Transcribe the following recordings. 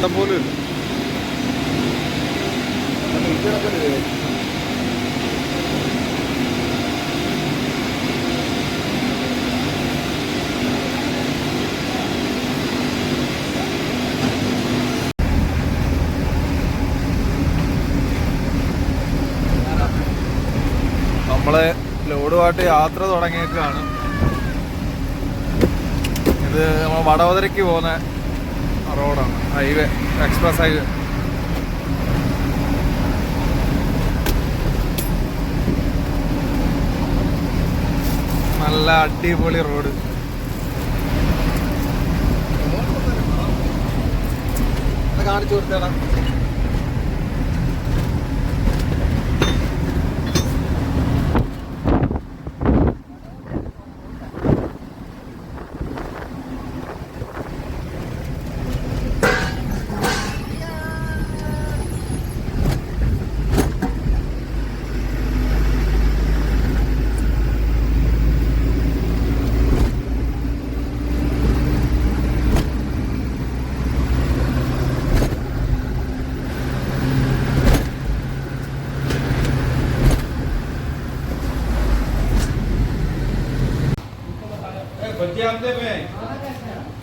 കണ്ടം പോലും നമ്മൾ ലോഡുമായിട്ട് യാത്ര തുടങ്ങിയേക്കാണ്. ഇത് നമ്മൾ വടവതരയ്ക്ക് പോകുന്ന റോഡാണ്. Highway express highway. നല്ല അടിപൊളി റോഡ്. കാണിച്ചു കൊടുത്തേടാ.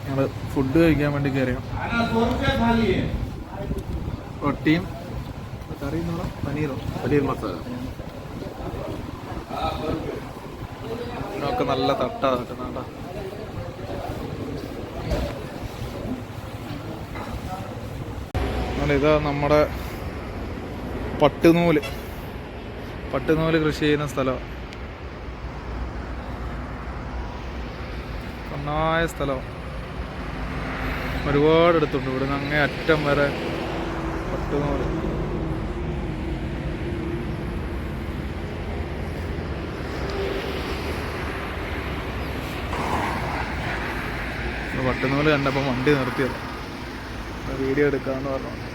ഞങ്ങൾ ഫുഡ് കഴിക്കാൻ വേണ്ടി കയറിയ റൊട്ടിയും കറി പനീറോ പനീർ മസാല ഒക്കെ നല്ല തട്ട തട്ടുന്നുണ്ട ഇതാ നമ്മുടെ പട്ടുനൂൽ. പട്ടുനൂൽ കൃഷി ചെയ്യുന്ന സ്ഥലം. നന്നായ സ്ഥലമാണ് ഒരുപാട് എടുത്തുണ്ട് ഇവിടുന്ന് അങ്ങേ അറ്റം വരെ പട്ടുനൂൽ പട്ടുനൂൽ കണ്ടപ്പോൾ വണ്ടി നിർത്തിയത്. വീഡിയോ എടുക്കാമെന്ന് പറഞ്ഞു.